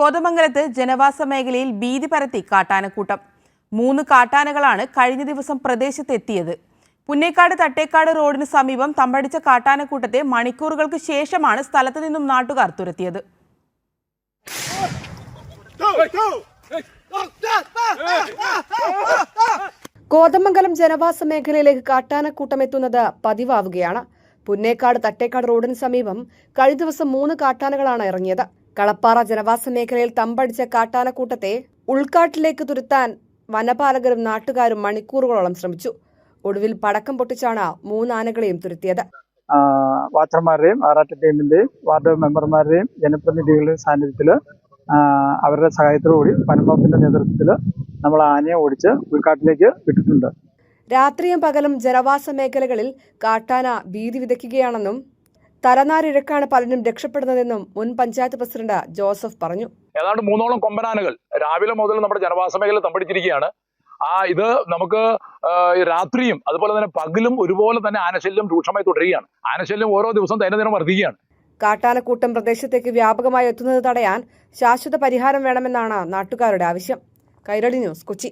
കോതമംഗലത്ത് ജനവാസ മേഖലയിൽ ഭീതി പരത്തി കാട്ടാനക്കൂട്ടം. മൂന്ന് കാട്ടാനകളാണ് കഴിഞ്ഞ ദിവസം പ്രദേശത്തെത്തിയത്. പുന്നേക്കാട് തട്ടേക്കാട് റോഡിന് സമീപം തമ്പടിച്ച കാട്ടാനക്കൂട്ടത്തെ മണിക്കൂറുകൾക്ക് ശേഷമാണ് സ്ഥലത്തു നിന്നും നാട്ടുകാർ തുരത്തിയത്. കോതമംഗലം ജനവാസ മേഖലയിലേക്ക് കാട്ടാനക്കൂട്ടം എത്തുന്നത് പതിവാവുകയാണ്. പുന്നേക്കാട് തട്ടേക്കാട് റോഡിന് സമീപം കഴിഞ്ഞ ദിവസം മൂന്ന് കാട്ടാനകളാണ് ഇറങ്ങിയത്. കളപ്പാറ ജനവാസ മേഖലയിൽ തമ്പടിച്ച കാട്ടാനക്കൂട്ടത്തെ ഉൾക്കാട്ടിലേക്ക് തുരുത്താൻ വനപാലകരും നാട്ടുകാരും മണിക്കൂറുകളോളം ശ്രമിച്ചു. ഒടുവിൽ പടക്കം പൊട്ടിച്ചാണ് മൂന്നാനകളെയും തുരുത്തിയത്. വാച്ചർമാരുടെയും ആറാട്ട് ടീമിന്റെയും വാർഡ് മെമ്പർമാരുടെയും ജനപ്രതിനിധികളുടെയും സാന്നിധ്യത്തിൽ അവരുടെ സഹായത്തോടുകൂടി വനംവകുപ്പിന്റെ നേതൃത്വത്തിൽ നമ്മൾ ആനയെ ഓടിച്ച് ഉൾക്കാട്ടിലേക്ക് വിട്ടിട്ടുണ്ട്. രാത്രിയും പകലും ജനവാസ മേഖലകളിൽ കാട്ടാന ഭീതി വിതയ്ക്കുകയാണെന്നും തലനാരിഴക്കാണ് പലരും രക്ഷപ്പെടുന്നതെന്നും മുൻ പഞ്ചായത്ത് പ്രസിഡന്റ് ജോസഫ് പറഞ്ഞു. ഏതാണ്ട് മൂന്നോളം കൊമ്പനാനകൾ രാവിലെ മുതൽ നമ്മുടെ ജനവാസ മേഖല തമ്പടിച്ചിരിക്കുകയാണ്. ആ ഇത് നമുക്ക് രാത്രിയും അതുപോലെ തന്നെ പകലും ഒരുപോലെ തന്നെ ആനശല്യം രൂക്ഷമായി തുടരുകയാണ്. ആനശല്യം ഓരോ ദിവസം ദൈനംദിനം വർദ്ധിക്കുകയാണ്. കാട്ടാനക്കൂട്ടം പ്രദേശത്തേക്ക് വ്യാപകമായി എത്തുന്നത് തടയാൻ ശാശ്വത പരിഹാരം വേണമെന്നാണ് നാട്ടുകാരുടെ ആവശ്യം. കൈരളി ന്യൂസ് കൊച്ചി.